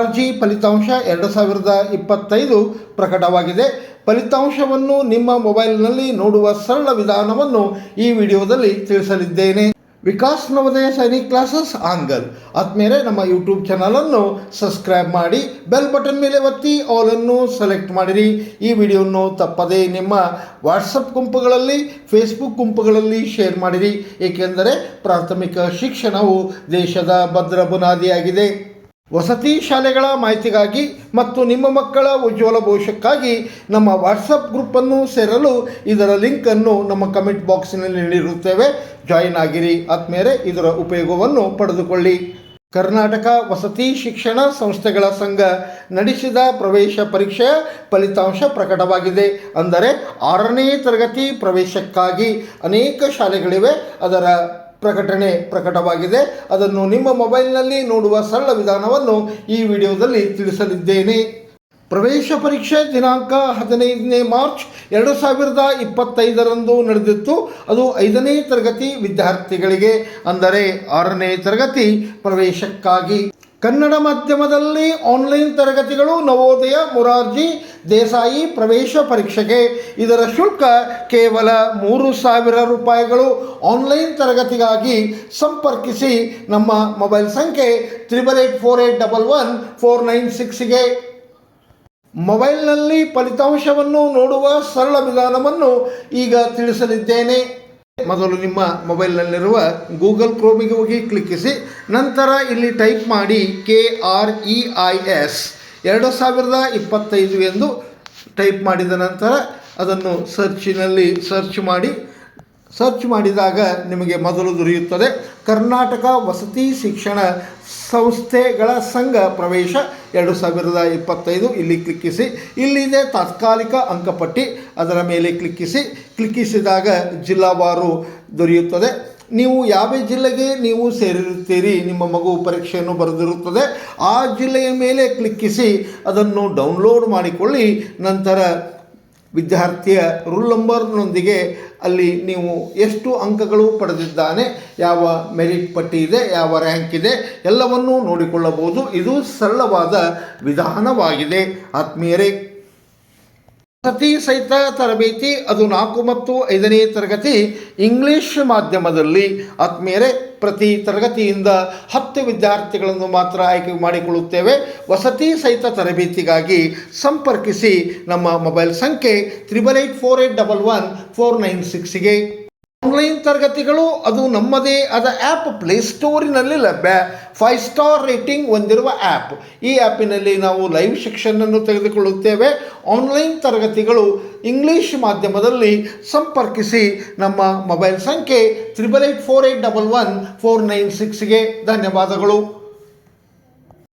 ಅರ್ಜಿ ಫಲಿತಾಂಶ ಎರಡು ಸಾವಿರದ ಇಪ್ಪತ್ತೈದು ಪ್ರಕಟವಾಗಿದೆ. ಫಲಿತಾಂಶವನ್ನು ನಿಮ್ಮ ಮೊಬೈಲ್ನಲ್ಲಿ ನೋಡುವ ಸರಳ ವಿಧಾನವನ್ನು ಈ ವಿಡಿಯೋದಲ್ಲಿ ತಿಳಿಸಲಿದ್ದೇನೆ. Vikas Navodaya Sainik classes angle. ಆದ್ಮೇಲೆ ನಮ್ಮ ಯೂಟ್ಯೂಬ್ ಚಾನಲನ್ನು ಸಬ್ಸ್ಕ್ರೈಬ್ ಮಾಡಿ, ಬೆಲ್ ಬಟನ್ ಮೇಲೆ ಒತ್ತಿ, ಆಲನ್ನು ಸೆಲೆಕ್ಟ್ ಮಾಡಿರಿ. ಈ ವಿಡಿಯೋವನ್ನು ತಪ್ಪದೇ ನಿಮ್ಮ ವಾಟ್ಸಪ್ ಗುಂಪುಗಳಲ್ಲಿ, ಫೇಸ್ಬುಕ್ ಗುಂಪುಗಳಲ್ಲಿ ಶೇರ್ ಮಾಡಿರಿ. ಏಕೆಂದರೆ ಪ್ರಾಥಮಿಕ ಶಿಕ್ಷಣವು ದೇಶದ ಭದ್ರ ಬುನಾದಿಯಾಗಿದೆ. ವಸತಿ ಶಾಲೆಗಳ ಮಾಹಿತಿಗಾಗಿ ಮತ್ತು ನಿಮ್ಮ ಮಕ್ಕಳ ಉಜ್ವಲ ಭವಿಷ್ಯಕ್ಕಾಗಿ ನಮ್ಮ ವಾಟ್ಸಪ್ ಗ್ರೂಪನ್ನು ಸೇರಲು ಇದರ ಲಿಂಕನ್ನು ನಮ್ಮ ಕಮೆಂಟ್ ಬಾಕ್ಸಿನಲ್ಲಿ ನೀಡಿರುತ್ತೇವೆ. ಜಾಯಿನ್ ಆಗಿರಿ. ಆದ್ಮೇಲೆ ಇದರ ಉಪಯೋಗವನ್ನು ಪಡೆದುಕೊಳ್ಳಿ. ಕರ್ನಾಟಕ ವಸತಿ ಶಿಕ್ಷಣ ಸಂಸ್ಥೆಗಳ ಸಂಘ ನಡೆಸಿದ ಪ್ರವೇಶ ಪರೀಕ್ಷೆಯ ಫಲಿತಾಂಶ ಪ್ರಕಟವಾಗಿದೆ. ಅಂದರೆ ಆರನೇ ತರಗತಿ ಪ್ರವೇಶಕ್ಕಾಗಿ ಅನೇಕ ಶಾಲೆಗಳಿವೆ. ಅದರ ಪ್ರಕಟಣೆ ಪ್ರಕಟವಾಗಿದೆ. ಅದನ್ನು ನಿಮ್ಮ ಮೊಬೈಲ್ನಲ್ಲಿ ನೋಡುವ ಸರಳ ವಿಧಾನವನ್ನು ಈ ವಿಡಿಯೋದಲ್ಲಿ ತಿಳಿಸಲಿದ್ದೇನೆ. ಪ್ರವೇಶ ಪರೀಕ್ಷೆ ದಿನಾಂಕ ಹದಿನೈದನೇ ಮಾರ್ಚ್ ಎರಡು ಸಾವಿರದ ಇಪ್ಪತ್ತೈದರಂದು ನಡೆದಿತ್ತು. ಅದು ಐದನೇ ತರಗತಿ ವಿದ್ಯಾರ್ಥಿಗಳಿಗೆ, ಅಂದರೆ ಆರನೇ ತರಗತಿ ಪ್ರವೇಶಕ್ಕಾಗಿ. ಕನ್ನಡ ಮಾಧ್ಯಮದಲ್ಲಿ ಆನ್ಲೈನ್ ತರಗತಿಗಳು, ನವೋದಯ, ಮುರಾರ್ಜಿ, ದೇಸಾಯಿ ಪ್ರವೇಶ ಪರೀಕ್ಷೆಗೆ. ಇದರ ಶುಲ್ಕ ಕೇವಲ ಮೂರು ಸಾವಿರ ರೂಪಾಯಿಗಳು. ಆನ್ಲೈನ್ ತರಗತಿಗಾಗಿ ಸಂಪರ್ಕಿಸಿ ನಮ್ಮ ಮೊಬೈಲ್ ಸಂಖ್ಯೆ triple eight four eight double one four nine ಸಿಕ್ಸ್ಗೆ ಮೊಬೈಲ್ನಲ್ಲಿ ಫಲಿತಾಂಶವನ್ನು ನೋಡುವ ಸರಳ ವಿಧಾನವನ್ನು ಈಗ ತಿಳಿಸಲಿದ್ದೇನೆ. ಮೊದಲು ನಿಮ್ಮ ಮೊಬೈಲ್ನಲ್ಲಿರುವ ಗೂಗಲ್ ಕ್ರೋಮಿಗೆ ಹೋಗಿ ಕ್ಲಿಕ್ಕಿಸಿ, ನಂತರ ಇಲ್ಲಿ ಟೈಪ್ ಮಾಡಿ K R E I S ಎರಡು ಸಾವಿರದ ಇಪ್ಪತ್ತೈದು ಎಂದು ಟೈಪ್ ಮಾಡಿದ ನಂತರ ಅದನ್ನು ಸರ್ಚಿನಲ್ಲಿ ಸರ್ಚ್ ಮಾಡಿ ಸರ್ಚ್ ಮಾಡಿದಾಗ ನಿಮಗೆ ಮೊದಲು ದೊರೆಯುತ್ತದೆ ಕರ್ನಾಟಕ ವಸತಿ ಶಿಕ್ಷಣ ಸಂಸ್ಥೆಗಳ ಸಂಘ ಪ್ರವೇಶ ಎರಡು ಸಾವಿರದ ಇಪ್ಪತ್ತೈದು. ಇಲ್ಲಿ ಕ್ಲಿಕ್ಕಿಸಿ. ಇಲ್ಲಿದೆ ತಾತ್ಕಾಲಿಕ ಅಂಕಪಟ್ಟಿ ಅದರ ಮೇಲೆ ಕ್ಲಿಕ್ಕಿಸಿ. ಕ್ಲಿಕ್ಕಿಸಿದಾಗ ಜಿಲ್ಲಾವಾರು ದೊರೆಯುತ್ತದೆ. ನೀವು ಯಾವ ಜಿಲ್ಲೆಗೆ ನೀವು ಸೇರಿರುತ್ತೀರಿ ನಿಮ್ಮ ಮಗು ಪರೀಕ್ಷೆಯನ್ನು ಬರೆದಿರುತ್ತದೆ. ಆ ಜಿಲ್ಲೆಯ ಮೇಲೆ ಕ್ಲಿಕ್ಕಿಸಿ. ಅದನ್ನು ಡೌನ್ಲೋಡ್ ಮಾಡಿಕೊಳ್ಳಿ. ನಂತರ ವಿದ್ಯಾರ್ಥಿಯ ರೂಲ್ ನಂಬರ್ನೊಂದಿಗೆ ಅಲ್ಲಿ ನೀವು ಎಷ್ಟು ಅಂಕಗಳು ಪಡೆದಿದ್ದಾನೆ, ಯಾವ ಮೆರಿಟ್ ಪಟ್ಟಿ ಇದೆ, ಯಾವ ರ್ಯಾಂಕ್ ಇದೆ, ಎಲ್ಲವನ್ನೂ ನೋಡಿಕೊಳ್ಳಬಹುದು. ಇದು ಸರಳವಾದ ವಿಧಾನವಾಗಿದೆ. ಆತ್ಮೀಯರೇ ವಸತಿ ಸಹಿತ ತರಬೇತಿ, ಅದು ನಾಲ್ಕು ಮತ್ತು ಐದನೇ ತರಗತಿ ಇಂಗ್ಲಿಷ್ ಮಾಧ್ಯಮದಲ್ಲಿ. ಆತ್ಮೀಯರೇ ಪ್ರತಿ ತರಗತಿಯಿಂದ ಹತ್ತು ವಿದ್ಯಾರ್ಥಿಗಳನ್ನು ಮಾತ್ರ ಆಯ್ಕೆ ಮಾಡಿಕೊಳ್ಳುತ್ತೇವೆ. ವಸತಿ ಸಹಿತ ತರಬೇತಿಗಾಗಿ ಸಂಪರ್ಕಿಸಿ ನಮ್ಮ ಮೊಬೈಲ್ ಸಂಖ್ಯೆ triple eight four eight double one four nine ಸಿಕ್ಸ್ಗೆ online ತರಗತಿಗಳು, ಅದು ನಮ್ಮದೇ ಆದ ಆ್ಯಪ್ ಪ್ಲೇಸ್ಟೋರಿನಲ್ಲಿ ಲಭ್ಯ. ಫೈವ್ ಸ್ಟಾರ್ ರೇಟಿಂಗ್ ಹೊಂದಿರುವ ಆ್ಯಪ್ ಈ ಆ್ಯಪಿನಲ್ಲಿ ನಾವು ಲೈವ್ ಶಿಕ್ಷಣವನ್ನು ತೆಗೆದುಕೊಳ್ಳುತ್ತೇವೆ. ಆನ್ಲೈನ್ ತರಗತಿಗಳು ಇಂಗ್ಲೀಷ್ ಮಾಧ್ಯಮದಲ್ಲಿ ಸಂಪರ್ಕಿಸಿ ನಮ್ಮ ಮೊಬೈಲ್ ಸಂಖ್ಯೆ triple eight four eight double one four nine ಸಿಕ್ಸ್ಗೆ ಧನ್ಯವಾದಗಳು.